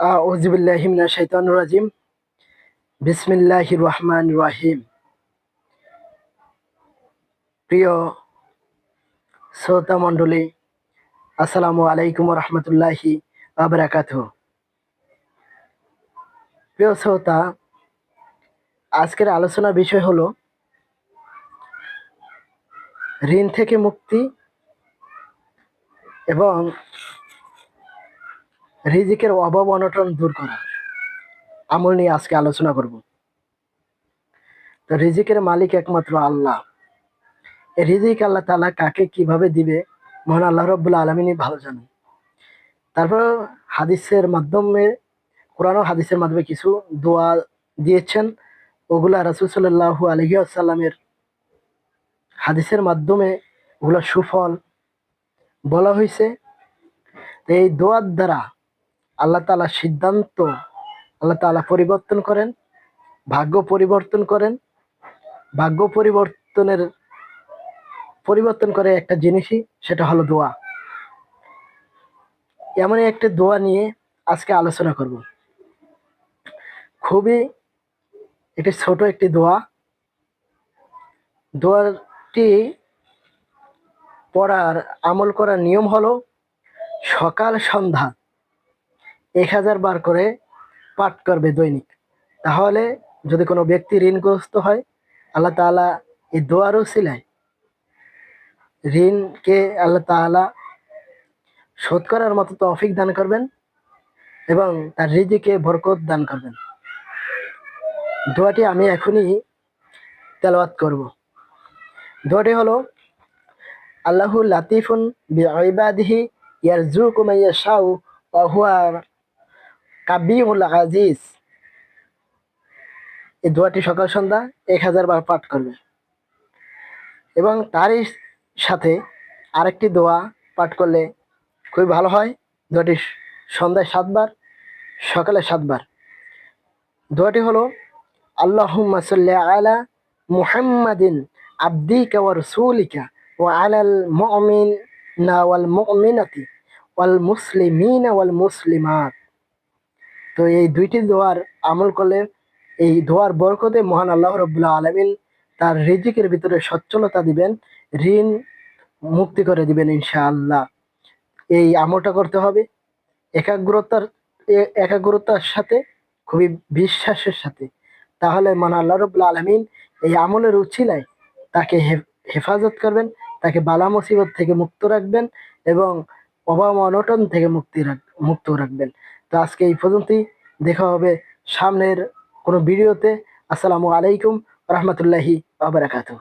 আউজিবিল্লাহিমিনা শৈতানুর রাজিম। বিসমিল্লাহ রহমান রাহিম প্রিয় শ্রোতা মণ্ডলী আসসালামু আলাইকুম রহমতুল্লাহি আবরাকাত প্রিয় শ্রোতা, আজকের আলোচনার বিষয় হলো, ঋণ থেকে মুক্তি এবং রিজিকের অভাব অনটন দূর করা আমল নিয়ে আজকে আলোচনা করব। তো রিজিকের মালিক একমাত্র আল্লাহ। রিজিক আল্লাহ তালা কাকে কীভাবে দিবে, মহান আল্লাহ রব্বুল্লা আলমিনই ভালো জানেন। তারপর হাদিসের মাধ্যমে, কোরআন হাদিসের মাধ্যমে কিছু দোয়া দিয়েছেন। ওগুলা রাসুল সাল্লাহু আলহি আসাল্লামের হাদিসের মাধ্যমে ওগুলো সুফল বলা হয়েছে এই দোয়ার দ্বারা আল্লাহ তালা সিদ্ধান্ত, আল্লাহ তালা পরিবর্তন করেন, ভাগ্য পরিবর্তন করেন। ভাগ্য পরিবর্তনের, পরিবর্তন করে একটা জিনিসই, সেটা হলো দোয়া। এমনই একটা দোয়া নিয়ে আজকে আলোচনা করব। খুবই একটি ছোট একটি দোয়া। দোয়াটি পড়ার আমল করার নিয়ম হলো সকাল সন্ধ্যা। এক হাজার বার করে পাঠ করবে দৈনিক। তাহলে যদি কোনো ব্যক্তি ঋণগ্রস্ত হয়, আল্লাহ তালা এই দোয়ারও সিলায় ঋণকে আল্লাহ তালা শোধ করার মতো তৌফিক দান করবেন এবং তার রিজিকে বরকত দান করবেন। দোয়াটি আমি এখনই তেলাওয়াত করব। দোয়াটি হলো, আল্লাহু লাতিফুন বিআইবাদিহি ইয়ারজুকু মান ইয়াশাউ ওয়া হুয়া কাবিউল আজিজ। এই দোয়াটি সকাল, সন্ধ্যা এক হাজার বার পাঠ করবে। এবং তারই সাথে আরেকটি দোয়া পাঠ করলে খুবই ভালো হয়। দোয়াটি সন্ধ্যায় সাতবার, সকালে সাতবার। দোয়াটি হলো, আল্লাহুম্মা সাল্লি আলা মুহাম্মাদিন আব্দিকা ওয়া রাসূলিকা ওয়া আলাল মুমিনা ওয়াল মুমিনাতি ওয়াল মুসলিমিনা ওয়াল মুসলিমাত। তো এই দুইটি দোয়ার আমল করলে এই দোয়ার বরকতে মহান আল্লাহ রবুল্লাহ আলমিন তার রিজিকের ভিতরে সচ্ছলতা দিবেন, ঋণ মুক্তি করে দিবেন ইনশাআল্লাহ। এই আমলটা করতে হবে একাগ্রতার একাগ্রতার সাথে, খুবই বিশ্বাসের সাথে। তাহলে মান আল্লাহ রবুল্লা আলমিন এই আমলের উচ্ছিলায় তাকে হেফাজত করবেন, তাকে বালা মুসিবত থেকে মুক্ত রাখবেন এবং অভাব অনটন থেকে মুক্তি রাখ, মুক্ত রাখবেন। তো আজকে এই পর্যন্তই। দেখা হবে সামনের কোনো ভিডিওতে। আসসালামু আলাইকুম রহমতুল্লাহি আবরাকাতু